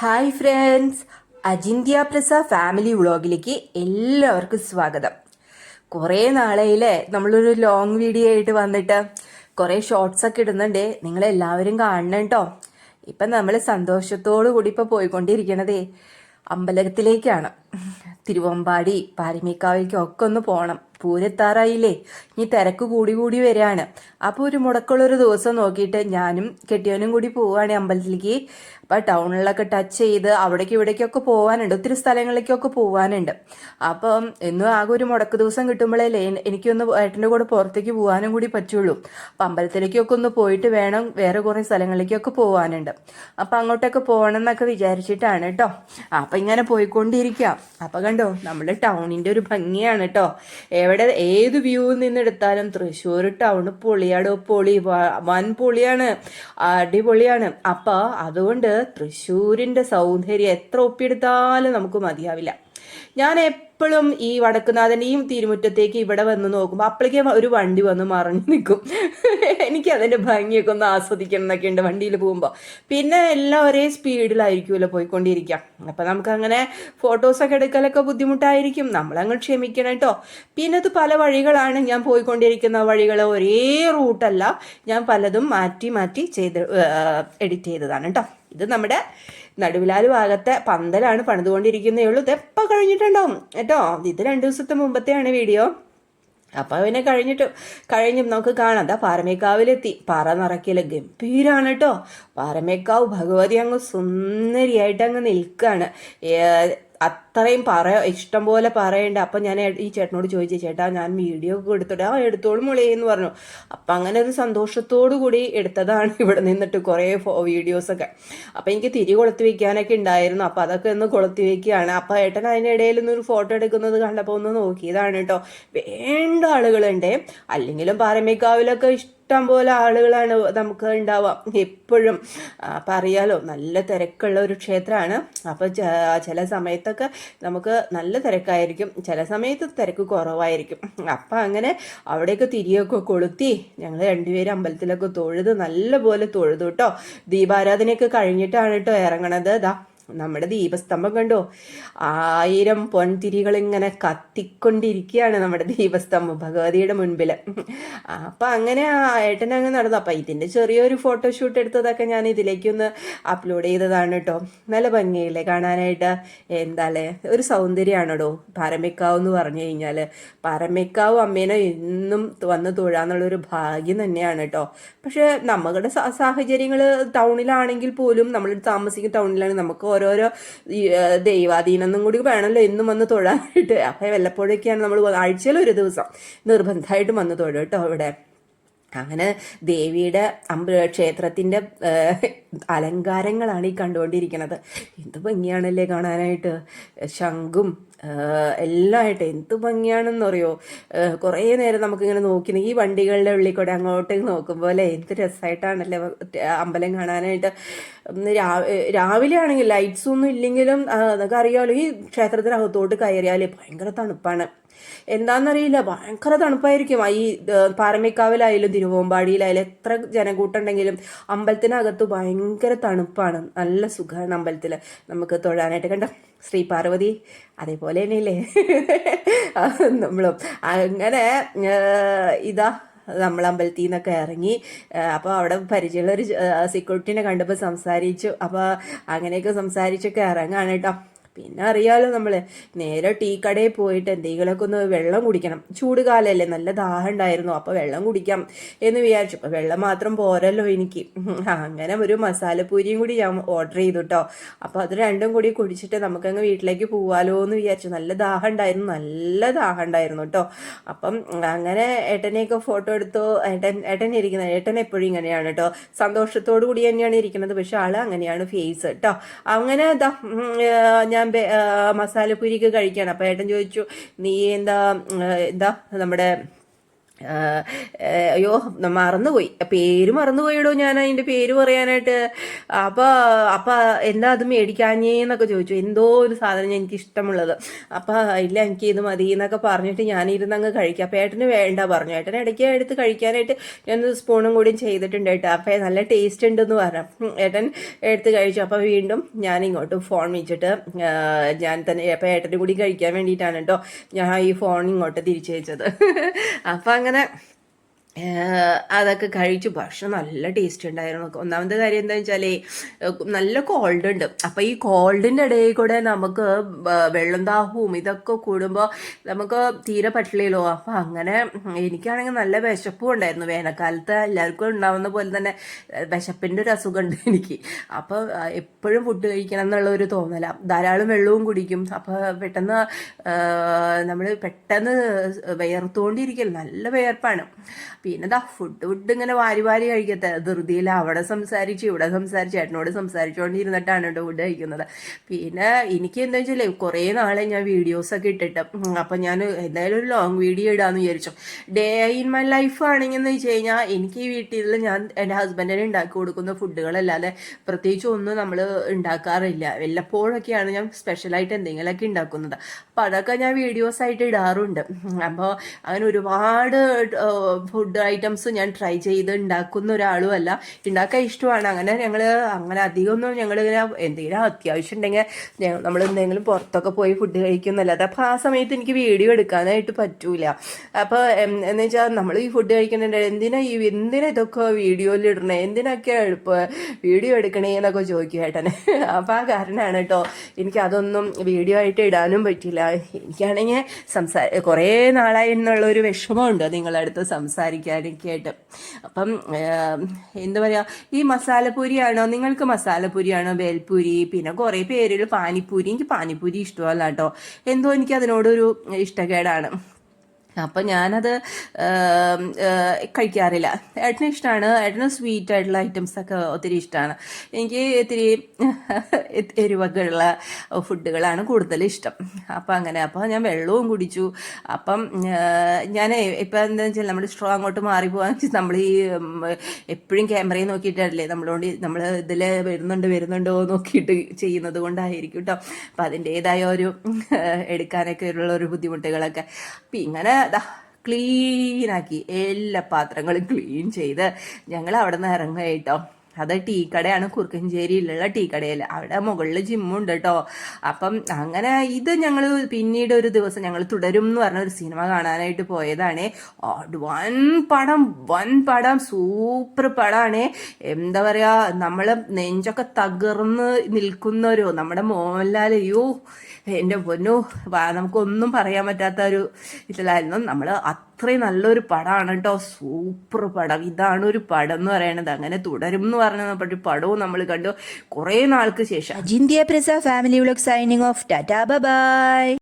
Hi friends അജിന്ത്യ പ്രസ family വ്ളോഗിലേക്ക് എല്ലാവർക്കും സ്വാഗതം. കുറേ നാളെയില്ലേ നമ്മളൊരു ലോങ് വീഡിയോ ആയിട്ട് വന്നിട്ട് കുറേ ഷോർട്സ് ഒക്കെ ഇടുന്നുണ്ട്. നിങ്ങളെല്ലാവരും കാണണം കേട്ടോ ഇപ്പം നമ്മൾ സന്തോഷത്തോടു കൂടി ഇപ്പോൾ പോയിക്കൊണ്ടിരിക്കണതേ അമ്പലത്തിലേക്കാണ്. തിരുവമ്പാടി പാരമേക്കാവിലേക്കും ഒക്കെ ഒന്ന് പോകണം പൂരെത്താറായില്ലേ? ഇനി തിരക്ക് കൂടി കൂടി വരികയാണ്. അപ്പോൾ ഒരു മുടക്കുള്ളൊരു ദിവസം നോക്കിയിട്ട് ഞാനും കെട്ടിയവനും കൂടി പോവുകയാണ് അമ്പലത്തിലേക്ക്. അപ്പോൾ ടൗണിലൊക്കെ ടച്ച് ചെയ്ത് അവിടേക്ക് ഇവിടേക്കൊക്കെ പോകാനുണ്ട് ഒത്തിരി സ്ഥലങ്ങളിലേക്കൊക്കെ പോകാനുണ്ട് അപ്പം എന്നും ആകെ ഒരു മുടക്ക് ദിവസം കിട്ടുമ്പോഴേ എനിക്കൊന്ന് ഏട്ടന്റെ കൂടെ പുറത്തേക്ക് പോകാനും കൂടി പറ്റുള്ളൂ. അപ്പം അമ്പലത്തിലേക്കൊക്കെ ഒന്ന് പോയിട്ട് വേണം വേറെ കുറേ സ്ഥലങ്ങളിലേക്കൊക്കെ പോകാനുണ്ട് അപ്പം അങ്ങോട്ടൊക്കെ പോകണം എന്നൊക്കെ വിചാരിച്ചിട്ടാണ് കേട്ടോ. അപ്പം ഇങ്ങനെ പോയിക്കൊണ്ടിരിക്കാം. അപ്പം കണ്ടോ നമ്മുടെ ടൗണിന്റെ ഒരു ഭംഗിയാണ് കേട്ടോ. എവിടെ ഏത് വ്യൂവിൽ നിന്നെടുത്താലും തൃശ്ശൂർ ടൗൺ പൊളിയാടോ പൊളി വൻ പൊളിയാണ് അടിപൊളിയാണ്. അപ്പോൾ അതുകൊണ്ട് തൃശ്ശൂരിന്റെ സൗന്ദര്യം എത്ര ഒപ്പിയെടുത്താലും നമുക്ക് മതിയാവില്ല. ഞാൻ എപ്പോഴും ഈ വടക്കുനാഥനെയും തിരുമുറ്റത്തേക്ക് ഇവിടെ വന്ന് നോക്കുമ്പോൾ അപ്പോഴേക്കും ഒരു വണ്ടി വന്ന് മറിഞ്ഞു നിൽക്കും എനിക്ക് അതിന്റെ ഭംഗിയൊക്കെ ഒന്ന് ആസ്വദിക്കണം എന്നൊക്കെ ഉണ്ട് വണ്ടിയിൽ പോകുമ്പോൾ പിന്നെ എല്ലാം ഒരേ സ്പീഡിലായിരിക്കുമല്ലോ പോയിക്കൊണ്ടിരിക്കുക അപ്പം നമുക്ക് അങ്ങനെ ഫോട്ടോസൊക്കെ എടുക്കലൊക്കെ ബുദ്ധിമുട്ടായിരിക്കും. നമ്മളങ്ങ് ക്ഷമിക്കണം കേട്ടോ പിന്നെ അത് പല വഴികളാണ് ഞാൻ പോയിക്കൊണ്ടിരിക്കുന്ന വഴികൾ ഒരേ റൂട്ടല്ല. ഞാൻ പലതും മാറ്റി മാറ്റി ചെയ്ത് എഡിറ്റ് ചെയ്തതാണ് കേട്ടോ ഇത് നമ്മുടെ നടുവിലാൽ ഭാഗത്തെ പന്തലാണ് പണിതുകൊണ്ടിരിക്കുന്നേ ഉള്ളൂ ഇതെപ്പോൾ കഴിഞ്ഞിട്ടുണ്ടാവും കേട്ടോ ഇത് രണ്ട് ദിവസത്തെ മുമ്പത്തെയാണ് വീഡിയോ. അപ്പോൾ പിന്നെ കഴിഞ്ഞിട്ട് കഴിഞ്ഞും നമുക്ക് കാണാം. അതാ പാറമേക്കാവിലെത്തി. പാറ നിറയ്ക്കൽ ഗംഭീരാണ് കേട്ടോ. പാറമേക്കാവ് ഭഗവതി അങ്ങ് സുന്ദരിയായിട്ട് അങ്ങ് നിൽക്കുകയാണ് അത്രയും പറ ഇഷ്ടം പോലെ പറയണ്ട. അപ്പം ഞാൻ ഈ ചേട്ടനോട് ചോദിച്ചു ചേട്ടാ ഞാൻ വീഡിയോ ഒക്കെ എടുത്തിട്ട് ആ എടുത്തോളും മുളി എന്ന് പറഞ്ഞു. അപ്പം അങ്ങനെ ഒരു സന്തോഷത്തോടു കൂടി എടുത്തതാണ് ഇവിടെ നിന്നിട്ട് കുറേ വീഡിയോസൊക്കെ അപ്പം എനിക്ക് തിരി കൊളുത്തി വെക്കാനൊക്കെ ഉണ്ടായിരുന്നു. അപ്പം അതൊക്കെ ഒന്ന് കൊളുത്തി വെക്കുകയാണ്. അപ്പം ഏട്ടൻ അതിനിടയിൽ ഇടയിൽ നിന്ന് ഒരു ഫോട്ടോ എടുക്കുന്നത് കണ്ടപ്പോൾ ഒന്ന് നോക്കിയതാണ് കേട്ടോ വേണ്ട ആളുകളുണ്ട്. അല്ലെങ്കിലും പാരമേക്കാവിലൊക്കെ ഇഷ്ടം പോലെ ആളുകളാണ് നമുക്ക് ഉണ്ടാവാം. എപ്പോഴും അപ്പം അറിയാലോ നല്ല തിരക്കുള്ള ഒരു ക്ഷേത്രമാണ്. അപ്പം ചില സമയത്തൊക്കെ നമുക്ക് നല്ല തിരക്കായിരിക്കും. ചില സമയത്ത് തിരക്ക് കുറവായിരിക്കും. അപ്പം അങ്ങനെ അവിടെയൊക്കെ തിരിയൊക്കെ കൊളുത്തി ഞങ്ങൾ രണ്ടുപേരും അമ്പലത്തിലൊക്കെ തൊഴുത് നല്ലപോലെ തൊഴുതു കേട്ടോ ദീപാരാധനയൊക്കെ കഴിഞ്ഞിട്ടാണ് കേട്ടോ ഇറങ്ങണത്. ദാ നമ്മുടെ ദീപസ്തംഭം കണ്ടോ? ആയിരം പൊൻതിരികൾ ഇങ്ങനെ കത്തിക്കൊണ്ടിരിക്കുകയാണ് നമ്മുടെ ദീപസ്തംഭം ഭഗവതിയുടെ മുൻപിൽ അപ്പം അങ്ങനെ ഏട്ടൻ അങ്ങ് നടന്നു. അപ്പം ഇതിന്റെ ചെറിയൊരു ഫോട്ടോഷൂട്ട് എടുത്തതൊക്കെ ഞാൻ ഇതിലേക്കൊന്ന് അപ്ലോഡ് ചെയ്തതാണ് കേട്ടോ നല്ല ഭംഗിയില്ലേ കാണാനായിട്ട്? എന്താല്ലേ? ഒരു സൗന്ദര്യമാണോ പാരമേക്കാവ് എന്ന് പറഞ്ഞു കഴിഞ്ഞാൽ പാരമേക്കാവ് അമ്മേനെ എന്നും വന്ന് തൊഴാന്നുള്ളൊരു ഭാഗ്യം തന്നെയാണ് കേട്ടോ പക്ഷേ നമ്മുടെ സാഹചര്യങ്ങൾ ടൗണിലാണെങ്കിൽ പോലും നമ്മൾ താമസിക്കുന്ന ടൗണിലാണ് നമുക്ക് ഓരോരോ ദൈവാധീനൊന്നും കൂടി വേണമല്ലോ ഇന്നും വന്ന് തൊഴാനായിട്ട്. അപ്പം വല്ലപ്പോഴൊക്കെയാണ് നമ്മൾ ആഴ്ചയിൽ ഒരു ദിവസം നിർബന്ധമായിട്ടും വന്ന് തൊഴും കേട്ടോ ഇവിടെ. അങ്ങനെ ദേവിയുടെ അമ്പ ക്ഷേത്രത്തിന്റെ അലങ്കാരങ്ങളാണ് ഈ കണ്ടുകൊണ്ടിരിക്കുന്നത്. എന്ത് ഭംഗിയാണല്ലേ കാണാനായിട്ട്? ശംഖും ആ, എല്ലാം ആയിട്ട് എന്ത് ഭംഗിയാണെന്ന് അറിയോ കുറേ നേരം നമുക്കിങ്ങനെ നോക്കി ഈ വണ്ടികളുടെ ഉള്ളിൽ കൂടെ അങ്ങോട്ടേക്ക് നോക്കുമ്പോൾ അല്ലേ? എന്ത് രസമായിട്ടാണല്ലേ അമ്പലം കാണാനായിട്ട്. രാവിലെ ആണെങ്കിൽ ലൈറ്റ്സ് ഒന്നും ഇല്ലെങ്കിലും അറിയാമല്ലോ ഈ ക്ഷേത്രത്തിനകത്തോട്ട് കയറിയാൽ ഭയങ്കര തണുപ്പാണ്. എന്താണെന്നറിയില്ല ഭയങ്കര തണുപ്പായിരിക്കും. ഈ പാറമേക്കാവിലായാലും തിരുവോമ്പാടിയിലായാലും എത്ര ജനകൂട്ടുണ്ടെങ്കിലും അമ്പലത്തിനകത്ത് ഭയങ്കര തണുപ്പാണ്. നല്ല സുഖമാണ് അമ്പലത്തിൽ നമുക്ക് തൊഴാനായിട്ട് കണ്ട? ശ്രീ പാർവതി അതേപോലെ തന്നെയല്ലേ? നമ്മളും. അങ്ങനെ ഇതാ നമ്മൾ അമ്പലത്തിൽ നിന്നൊക്കെ ഇറങ്ങി അപ്പോൾ അവിടെ പരിചയമുള്ള ഒരു സെക്യൂരിറ്റിനെ കണ്ടപ്പോൾ സംസാരിച്ചു. അപ്പോൾ അങ്ങനെയൊക്കെ സംസാരിച്ചൊക്കെ ഇറങ്ങാണ് കേട്ടോ. പിന്നെ അറിയാലോ നമ്മൾ നേരെ ടീ കടയിൽ പോയിട്ട് എന്തെങ്കിലുമൊക്കെ ഒന്ന് വെള്ളം കുടിക്കണം. ചൂട് കാലമല്ലേ നല്ല ദാഹം ഉണ്ടായിരുന്നു അപ്പോൾ വെള്ളം കുടിക്കാം എന്ന് വിചാരിച്ചു. അപ്പോൾ വെള്ളം മാത്രം പോരല്ലോ എനിക്ക്. അങ്ങനെ ഒരു മസാലപ്പൂരിയും കൂടി ഞാൻ ഓർഡർ ചെയ്തു കേട്ടോ അപ്പോൾ അത് രണ്ടും കൂടി കുടിച്ചിട്ട് നമുക്കങ്ങ് വീട്ടിലേക്ക് പോവാലോ എന്ന് വിചാരിച്ചു. നല്ല ദാഹം ഉണ്ടായിരുന്നു നല്ല ദാഹം ഉണ്ടായിരുന്നു കേട്ടോ അപ്പം അങ്ങനെ ഏട്ടനെയൊക്കെ ഫോട്ടോ എടുത്തു. ഏട്ടൻ ഏട്ടൻ ഇരിക്കുന്നത് ഏട്ടൻ എപ്പോഴും ഇങ്ങനെയാണ് കേട്ടോ സന്തോഷത്തോടു കൂടി തന്നെയാണ് ഇരിക്കുന്നത്. പക്ഷെ ആൾ അങ്ങനെയാണ് ഫേസ് കേട്ടോ അങ്ങനെ ആ, ഞാൻ മസാലപ്പൂരിക്ക് കഴിക്കുകയാണ് അപ്പോൾ ഏട്ടൻ ചോദിച്ചു നീ എന്താ എന്താ നമ്മുടെ അയ്യോ മറന്നുപോയി. പേര് മറന്നുപോയിടോ ഞാൻ അതിന്റെ പേര് പറയാനായിട്ട്. അപ്പൊ അപ്പൊ എന്താ അത് മേടിക്കാഞ്ഞേന്നൊക്കെ ചോദിച്ചു. എന്തോ ഒരു സാധനം എനിക്ക് ഇഷ്ടമുള്ളത് അപ്പൊ ഇല്ല എനിക്ക് ഇത് മതി എന്നൊക്കെ പറഞ്ഞിട്ട് ഞാൻ ഇരുന്ന് അങ്ങ് കഴിക്കാം. അപ്പൊ ഏട്ടന് വേണ്ട പറഞ്ഞു. ഏട്ടൻ ഇടയ്ക്ക് എടുത്ത് കഴിക്കാനായിട്ട് ഞാൻ സ്പൂണും കൂടിയും ചെയ്തിട്ടുണ്ട് കേട്ടോ. അപ്പൊ നല്ല ടേസ്റ്റ് ഉണ്ടെന്ന് പറഞ്ഞു. ഏട്ടൻ എടുത്ത് കഴിച്ചു. അപ്പൊ വീണ്ടും ഞാൻ ഇങ്ങോട്ട് ഫോൺ വെച്ചിട്ട് ഞാൻ തന്നെ അപ്പൊ ഏട്ടനും കൂടി കഴിക്കാൻ വേണ്ടിയിട്ടാണ് കേട്ടോ ഞാൻ ഈ ഫോൺ ഇങ്ങോട്ട് തിരിച്ചു വെച്ചത്. അപ്പൊ അങ്ങനെ അതൊക്കെ കഴിച്ചു. ഭക്ഷണം നല്ല ടേസ്റ്റ് ഉണ്ടായിരുന്നു. ഒന്നാമത്തെ കാര്യം എന്താ വെച്ചാൽ നല്ല കോൾഡ് ഉണ്ട്. അപ്പം ഈ കോൾഡിന്റെ ഇടയിൽ കൂടെ നമുക്ക് വെള്ളം ദാഹവും ഇതൊക്കെ കൂടുമ്പോൾ നമുക്ക് തീരെ പറ്റില്ലല്ലോ. അപ്പം അങ്ങനെ എനിക്കാണെങ്കിൽ നല്ല വിശപ്പും ഉണ്ടായിരുന്നു. വേനൽക്കാലത്ത് എല്ലാവർക്കും ഉണ്ടാവുന്ന പോലെ തന്നെ വിശപ്പിന്റെ ഒരു അസുഖമുണ്ട് എനിക്ക്. അപ്പോൾ എപ്പോഴും ഫുഡ് കഴിക്കണം എന്നുള്ള ഒരു തോന്നല. ധാരാളം വെള്ളവും കുടിക്കും. അപ്പോൾ പെട്ടെന്ന് നമ്മൾ പെട്ടെന്ന് വിയർത്തുകൊണ്ടിരിക്കൽ നല്ല വിയർപ്പാണ്. പിന്നെ ദാ ഫുഡ് ഫുഡ് ഇങ്ങനെ വാരി വാരി കഴിക്കത്തെ ധൃതിയിൽ അവിടെ സംസാരിച്ച് ഇവിടെ സംസാരിച്ച് ചേട്ടനോട് സംസാരിച്ചുകൊണ്ടിരുന്നിട്ടാണ് കേട്ടോ ഫുഡ് കഴിക്കുന്നത്. പിന്നെ എനിക്ക് എന്താ വെച്ചാൽ കുറേ നാളെ ഞാൻ വീഡിയോസ് ഒക്കെ ഇട്ടിട്ട് അപ്പൊ ഞാൻ എന്തായാലും ഒരു ലോങ് വീഡിയോ ഇടാന്ന് വിചാരിച്ചു. ഡേ ഇൻ മൈ ലൈഫ് ആണെങ്കിൽ എന്ന് വെച്ച് കഴിഞ്ഞാൽ എനിക്ക് ഈ വീട്ടിൽ ഞാൻ എന്റെ ഹസ്ബൻഡിന് ഉണ്ടാക്കി കൊടുക്കുന്ന ഫുഡുകളല്ലാതെ പ്രത്യേകിച്ച് ഒന്നും നമ്മൾ ഉണ്ടാക്കാറില്ല. വല്ലപ്പോഴൊക്കെയാണ് ഞാൻ സ്പെഷ്യലായിട്ട് എന്തെങ്കിലുമൊക്കെ ഉണ്ടാക്കുന്നത്. അപ്പോൾ അതൊക്കെ ഞാൻ വീഡിയോസ് ആയിട്ട് ഇടാറുണ്ട്. അപ്പോൾ അങ്ങനെ ഒരുപാട് ഫുഡ് ഐറ്റംസ് ഞാൻ ട്രൈ ചെയ്ത് ഉണ്ടാക്കുന്ന ഒരാളും അല്ല ഉണ്ടാക്കാൻ ഇഷ്ടമാണ്. അങ്ങനെ ഞങ്ങൾ അങ്ങനെ അധികമൊന്നും ഞങ്ങളിങ്ങനെ എന്തെങ്കിലും അത്യാവശ്യം ഉണ്ടെങ്കിൽ നമ്മൾ എന്തെങ്കിലും പുറത്തൊക്കെ പോയി ഫുഡ് കഴിക്കുന്നല്ലാതെ അപ്പോൾ ആ സമയത്ത് എനിക്ക് വീഡിയോ എടുക്കാനായിട്ട് പറ്റൂല. അപ്പോൾ എന്ന് വെച്ചാൽ നമ്മൾ ഈ ഫുഡ് കഴിക്കുന്നുണ്ട് എന്തിനാ ഈ എന്തിനാ ഇതൊക്കെ വീഡിയോയിൽ ഇടണേ? എന്തിനൊക്കെ എളുപ്പം? വീഡിയോ എടുക്കണേ എന്നൊക്കെ ചോദിക്കും ഏട്ടനെ. അപ്പോൾ ആ കാരണമാണ് കേട്ടോ എനിക്ക് അതൊന്നും വീഡിയോ ആയിട്ട് ഇടാനും പറ്റില്ല. എനിക്കാണെങ്കിൽ സംസാ കുറേ നാളായി എന്നുള്ളൊരു വിഷമമുണ്ട് നിങ്ങളുടെ അടുത്ത് സംസാരിക്കാനൊക്കെ ആയിട്ട് അപ്പം എന്താ പറയുക ഈ മസാലപ്പൂരിയാണോ നിങ്ങൾക്ക് മസാലപ്പൂരിയാണോ ബേൽപൂരി പിന്നെ കുറേ പേരിൽ പാനിപ്പൂരി എനിക്ക് പാനിപ്പൂരി ഇഷ്ടമല്ല കേട്ടോ. എന്തോ എനിക്ക് അതിനോടൊരു ഇഷ്ടക്കേടാണ്. അപ്പം ഞാനത് കഴിക്കാറില്ല. ഏട്ടന് ഇഷ്ടമാണ് ഏട്ടന് സ്വീറ്റ് ആയിട്ടുള്ള ഐറ്റംസ് ഒക്കെ ഒത്തിരി ഇഷ്ടമാണ് എനിക്ക് ഇത്തിരി എരിവൊക്കെയുള്ള ഫുഡുകളാണ് കൂടുതൽ ഇഷ്ടം. അപ്പം അങ്ങനെ അപ്പോൾ ഞാൻ വെള്ളവും കുടിച്ചു. അപ്പം ഞാൻ ഇപ്പം എന്താ വെച്ചാൽ നമ്മൾ സ്ട്രോ അങ്ങോട്ട് മാറി പോകാൻ നമ്മൾ ഈ എപ്പോഴും ക്യാമറയിൽ നോക്കിയിട്ടല്ലേ? നമ്മളോണ്ട് നമ്മൾ ഇതിൽ വരുന്നുണ്ട് വരുന്നുണ്ടോ നോക്കിയിട്ട് ചെയ്യുന്നത് കൊണ്ടായിരിക്കും കേട്ടോ അപ്പം അതിന്റേതായ ഒരു എടുക്കാനൊക്കെ ഉള്ള ഒരു ബുദ്ധിമുട്ടുകളൊക്കെ. അപ്പം ഇങ്ങനെ ദാ ക്ലീനാക്കി. എല്ലാ പാത്രങ്ങളും ക്ലീൻ ചെയ്ത് ഞങ്ങൾ അവിടെ നിന്ന് ഇറങ്ങുക കേട്ടോ. അത് ടീ കടയാണ് കുറുക്കഞ്ചേരിയിലുള്ള ടീ കടയിൽ അവിടെ മുകളിൽ ജിമ്മുണ്ട് കേട്ടോ അപ്പം അങ്ങനെ ഇത് ഞങ്ങൾ പിന്നീട് ഒരു ദിവസം ഞങ്ങൾ തുടരും എന്ന് പറഞ്ഞ ഒരു സിനിമ കാണാനായിട്ട് പോയതാണ്. വൻ പടം വൻ പടം സൂപ്പർ പടമാണ് എന്താ പറയാ നമ്മൾ നെഞ്ചൊക്കെ തകർന്ന് നിൽക്കുന്നൊരു നമ്മുടെ മോഹൻലാൽ അയ്യോ എന്റെ പൊന്നു നമുക്കൊന്നും പറയാൻ പറ്റാത്ത ഒരു ഇതിലായിരുന്നു. നമ്മൾ അത്രയും നല്ലൊരു പടമാണ് കേട്ടോ സൂപ്പർ പടം. ഇതാണ് ഒരു പടം എന്ന് പറയണത്. അങ്ങനെ തുടരും എന്ന് പറഞ്ഞ പടവും നമ്മൾ കണ്ടു. കുറേ നാൾക്ക് ശേഷം. Ajinthya Prasa family vlog signing off. Tata bye.